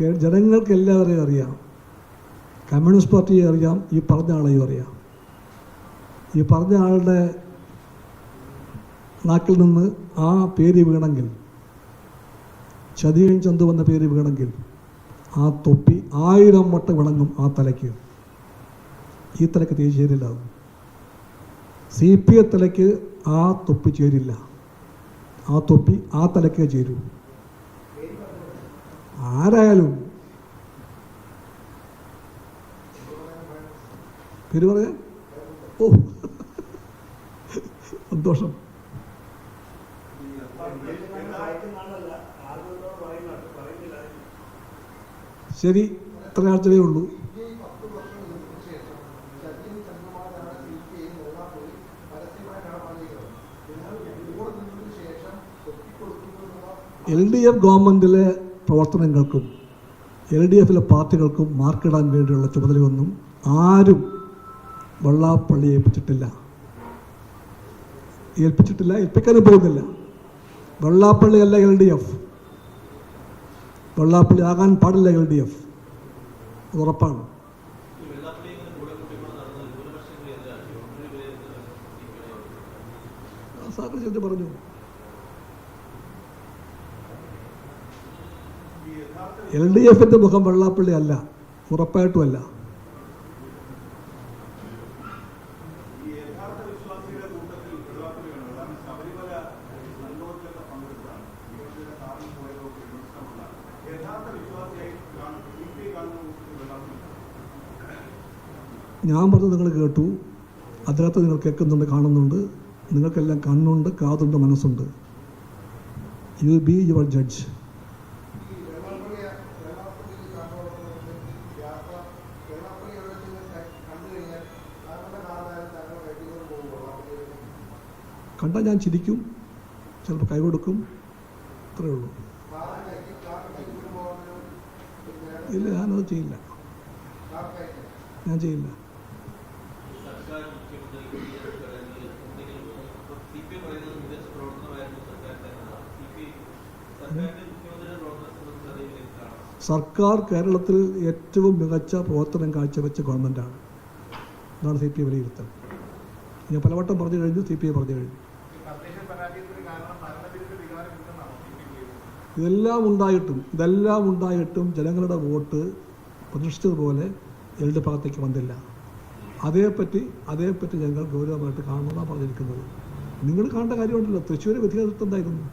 ജനങ്ങൾക്ക് എല്ലാവരെയും അറിയാം. കമ്മ്യൂണിസ്റ്റ് പാർട്ടിയെ അറിയാം ഈ പറഞ്ഞ ആളെയും അറിയാം. ഈ പറഞ്ഞ ആളുടെ നാക്കിൽ നിന്ന് ആ പേര് വീണെങ്കിൽ ചതിയൻ ചന്തു എന്ന പേര് വീണെങ്കിൽ ആ തൊപ്പി ആയിരം വട്ടം വിളങ്ങും ആ തലയ്ക്ക്. ഈ തലയ്ക്ക് തീ ചേരില്ല. സി പി എ തലയ്ക്ക് ആ തൊപ്പി ചേരില്ല. ആ തൊപ്പി ആ തലയ്ക്കേ ചേരൂ. ആരായാലും. പേര് പറയാൻ ഓ. സന്തോഷം. ശരി ഇത്ര ആഴ്ചവേ ഉള്ളൂ. എൽ ഡി എഫ് ഗവൺമെന്റിലെ പ്രവർത്തനങ്ങൾക്കും എൽ ഡി എഫിലെ പാർട്ടികൾക്കും മാർക്കിടാൻ വേണ്ടിയുള്ള ചുമതലയൊന്നും ആരും വെള്ളാപ്പള്ളി ഏൽപ്പിച്ചിട്ടില്ല. ഏൽപ്പിച്ചിട്ടില്ല ഏൽപ്പിക്കാനും പോകുന്നില്ല. വള്ളാപ്പള്ളി അല്ല എൽ ഡി എഫ്. വെള്ളാപ്പള്ളി ആകാൻ പാടില്ല എൽ ഡി എഫ്. ഉറപ്പാണ്. സാറിന് ചോദിച്ചു പറഞ്ഞു. കാണുന്നു ഡി എഫിന്റെ മുഖം വെള്ളാപ്പള്ളി അല്ല ഉറപ്പായിട്ടുമല്ല ഞാൻ പറഞ്ഞത് നിങ്ങൾ കേട്ടു അതിനകത്ത് നിങ്ങൾ കേൾക്കുന്നുണ്ട് കാണുന്നുണ്ട്. നിങ്ങൾക്കെല്ലാം കണ്ണുണ്ട് കാതുണ്ട് മനസ്സുണ്ട്. യു ബി യുവർ ജഡ്ജ് കണ്ടാൽ ഞാൻ ചിരിക്കും. ചിലപ്പോൾ കൈ കൊടുക്കും. അത്രേ ഉള്ളൂ. ഇല്ല ഞാനത് ചെയ്യില്ല. ഞാൻ ചെയ്യില്ല. സർക്കാർ മുഖ്യമന്ത്രി സി പി പറയുന്നത് മികച്ച പ്രവർത്തനമായിരുന്നു സർക്കാരിന്റെ സി പി സർക്കാരിന്റെ മുഖ്യമന്ത്രിയുടെ പ്രവർത്തനത്തെ സംബന്ധിച്ച് അതേ വിലയിരുത്തലാണ് സർക്കാർ കേരളത്തിൽ ഏറ്റവും മികച്ച പ്രവർത്തനം കാഴ്ചവെച്ച ഗവൺമെന്റാണ് അതാണ് സി പി ഐ വിലയിരുത്തൽ. ഞാൻ പലവട്ടം പറഞ്ഞു കഴിഞ്ഞു സി പി ഐ പറഞ്ഞു കഴിഞ്ഞു. ഇതെല്ലാം ഉണ്ടായിട്ടും ഇതെല്ലാം ഉണ്ടായിട്ടും ജനങ്ങളുടെ വോട്ട് പ്രതീക്ഷിച്ചതുപോലെ എൽ ഭാഗത്തേക്ക് വന്നില്ല. അതേപ്പറ്റി അതേപ്പറ്റി ഞങ്ങൾ ഗൗരവമായിട്ട് കാണുന്നതാണ് പറഞ്ഞിരിക്കുന്നത്. നിങ്ങൾ കാണേണ്ട കാര്യമുണ്ടല്ലോ തൃശ്ശൂർ വിധികൃതം എന്തായിരുന്നു?